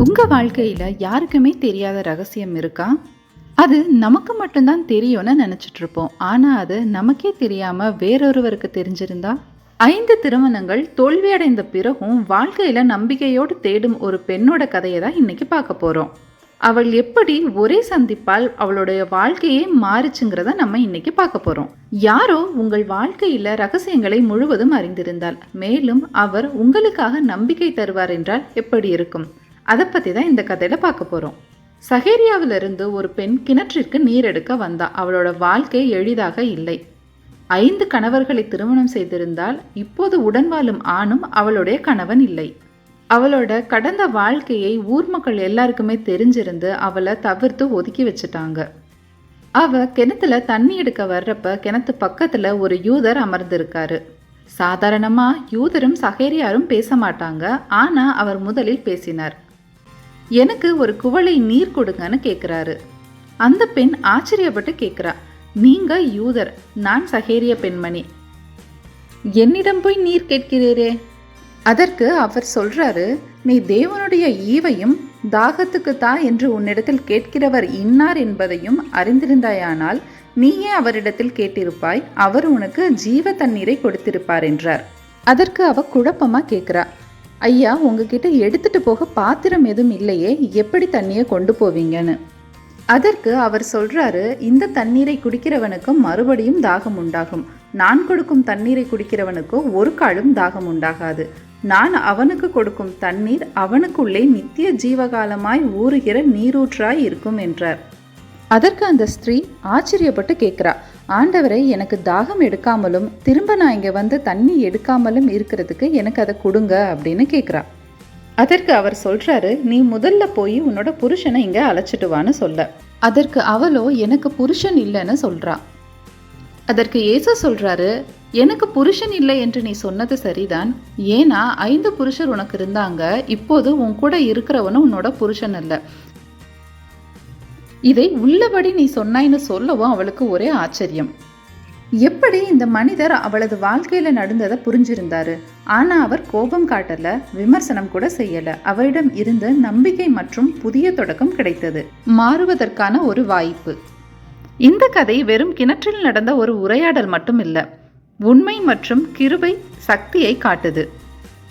உங்கள் வாழ்க்கையில் யாருக்குமே தெரியாத ரகசியம் இருக்கா? அது நமக்கு மட்டும்தான் தெரியும்னு நினச்சிட்ருப்போம் ஆனால் அது நமக்கே தெரியாமல் வேறொருவருக்கு தெரிஞ்சிருந்தா? ஐந்து திருமணங்கள் தோல்வியடைந்த பிறகும் வாழ்க்கையில் நம்பிக்கையோடு தேடும் ஒரு பெண்ணோட கதையை தான் இன்றைக்கி பார்க்க போகிறோம் அவள் எப்படி ஒரே சந்திப்பால் அவளுடைய வாழ்க்கையே மாறுச்சுங்கிறத நம்ம இன்னைக்கு பார்க்க போறோம். யாரோ உங்கள் வாழ்க்கையில ரகசியங்களை முழுவதும் அறிந்திருந்தால் மேலும் அவர் உங்களுக்காக நம்பிக்கை தருவார் என்றால் எப்படி இருக்கும்? அதை பற்றி தான் இந்த கதையில் பார்க்க போகிறோம் சஹேரியாவிலிருந்து ஒரு பெண் கிணற்றிற்கு நீர் எடுக்க வந்தா அவளோட வாழ்க்கை எளிதாக இல்லை. ஐந்து கணவர்களை திருமணம் செய்திருந்தால் இப்போது உடன் வாழும் ஆணும் அவளுடைய கணவன் இல்லை. அவளோட கடந்த வாழ்க்கையை ஊர் மக்கள் எல்லாருக்குமே தெரிஞ்சிருந்து அவளை தவிர்த்து ஒதுக்கி வச்சுட்டாங்க. அவ கிணத்துல தண்ணி எடுக்க வர்றப்ப கிணத்து பக்கத்துல ஒரு யூதர் அமர்ந்திருக்காரு. சாதாரணமா யூதரும் சகேரியாரும் பேச மாட்டாங்க ஆனா அவர் முதலில் பேசினார். எனக்கு ஒரு குவளை நீர் கொடுங்கன்னு கேட்குறாரு அந்த பெண் ஆச்சரியப்பட்டு கேட்குறா நீங்க யூதர் நான் சகேரிய பெண்மணி. என்னிடம் போய் நீர் கேட்கிறீரே? அதற்கு அவர் சொல்றாரு நீ தேவனுடைய ஈவையும் தாகத்துக்கு தா என்று உன்னிடத்தில் கேட்கிறவர் இன்னார் என்பதையும் அறிந்திருந்தாயானால் நீயே அவரிடத்தில் கேட்டிருப்பாய் அவர் உனக்கு ஜீவ தண்ணீரை கொடுத்திருப்பார் என்றார். அதற்கு அவ குழப்பமா கேட்கிறா ஐயா உங்ககிட்ட எடுத்துட்டு போக பாத்திரம் எதுவும் இல்லையே எப்படி தண்ணியை கொண்டு போவீங்கன்னு? அதற்கு அவர் சொல்றாரு இந்த தண்ணீரை குடிக்கிறவனுக்கும் மறுபடியும் தாகம் உண்டாகும். நான் கொடுக்கும் தண்ணீரை குடிக்கிறவனுக்கோ ஒரு காலும் தாகம் உண்டாகாது. நான் அவனுக்கு கொடுக்கும் தண்ணீர் அவனுக்குள்ளே நித்திய ஜீவகாலமாய் ஊறுகிற நீரூற்றாய் இருக்கும் என்றார். அதற்கு அந்த ஸ்திரீ ஆச்சரியப்பட்டு கேட்குறா ஆண்டவரை எனக்கு தாகம் எடுக்காமலும் திரும்ப நான் இங்கே வந்து தண்ணி எடுக்காமலும் இருக்கிறதுக்கு எனக்கு அதை கொடுங்க அப்படின்னு கேட்குறா. அதற்கு அவர் சொல்கிறாரு நீ முதல்ல போய் உன்னோட புருஷனை இங்கே அழைச்சிட்டு வான்னு சொல்ல. அதற்கு அவளோ எனக்கு புருஷன் இல்லைன்னு சொல்கிறா அதற்கு ஏசு சொல்கிறாரு எனக்கு புருஷன் இல்லை என்று நீ சொன்னது சரிதான். ஏன்னா ஐந்து புருஷர் உனக்கு இருந்தாங்க இப்போது உன் கூட இருக்கிறவனும் உன்னோட புருஷன் அல்ல. இதை உள்ளபடி நீ சொன்னாய்னு சொல்லவும் அவளுக்கு ஒரே ஆச்சரியம். எப்படி இந்த மனிதர் அவளது வாழ்க்கையில நடந்ததை புரிஞ்சிருந்தாரு? ஆனா அவர் கோபம் காட்டல விமர்சனம் கூட செய்யல. அவரிடம் இருந்து நம்பிக்கை மற்றும் புதிய தொடக்கம் கிடைத்தது. மாறுவதற்கான ஒரு வாய்ப்பு. இந்த கதை வெறும் கிணற்றில் நடந்த ஒரு உரையாடல் மட்டும் இல்ல உண்மை மற்றும் கிருபை சக்தியை காட்டுது.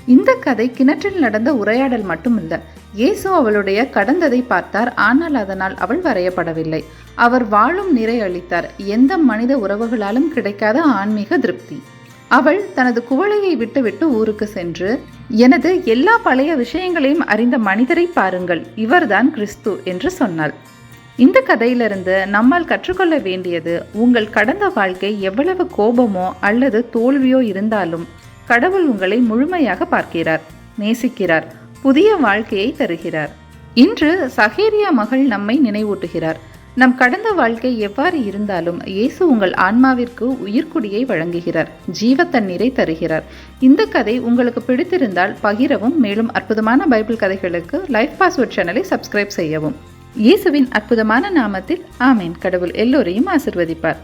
இந்த கதை கிணற்றில் நடந்த உரையாடல் மட்டும் இல்லை இயேசு அவளுடைய கடந்ததை பார்த்தார். ஆனால் அதனால் அவள் வரையப்படவில்லை. அவர் வாழும் நிறை அளித்தார். எந்த மனித உறவுகளாலும் கிடைக்காத ஆன்மீக திருப்தி. அவள் தனது குவளையை விட்டுவிட்டு ஊருக்கு சென்று எனது எல்லா பழைய விஷயங்களையும் அறிந்த மனிதரை பாருங்கள். இவர்தான் கிறிஸ்து என்று சொன்னாள். இந்த கதையிலிருந்து நம்மால் கற்றுக்கொள்ள வேண்டியது உங்கள் கடந்த வாழ்க்கை எவ்வளவு கோபமோ அல்லது தோல்வியோ இருந்தாலும் கடவுள் உங்களை முழுமையாக பார்க்கிறார் நேசிக்கிறார். புதிய வாழ்க்கையை தருகிறார். இன்று சகேரியா மகள் நம்மை நினைவூட்டுகிறார். நம் கடந்த வாழ்க்கை எவ்வாறு இருந்தாலும் இயேசு உங்கள் ஆன்மாவிற்கு உயிர்க்குடியை வழங்குகிறார். ஜீவ தண்ணீரை தருகிறார். இந்த கதை உங்களுக்கு பிடித்திருந்தால் பகிரவும் மேலும் அற்புதமான பைபிள் கதைகளுக்கு லைஃப் பாஸ்வேர்ட் சேனலை சப்ஸ்கிரைப் செய்யவும். இயேசுவின் அற்புதமான நாமத்தில் ஆமேன். கடவுள் எல்லோரையும் ஆசிர்வதிப்பார்.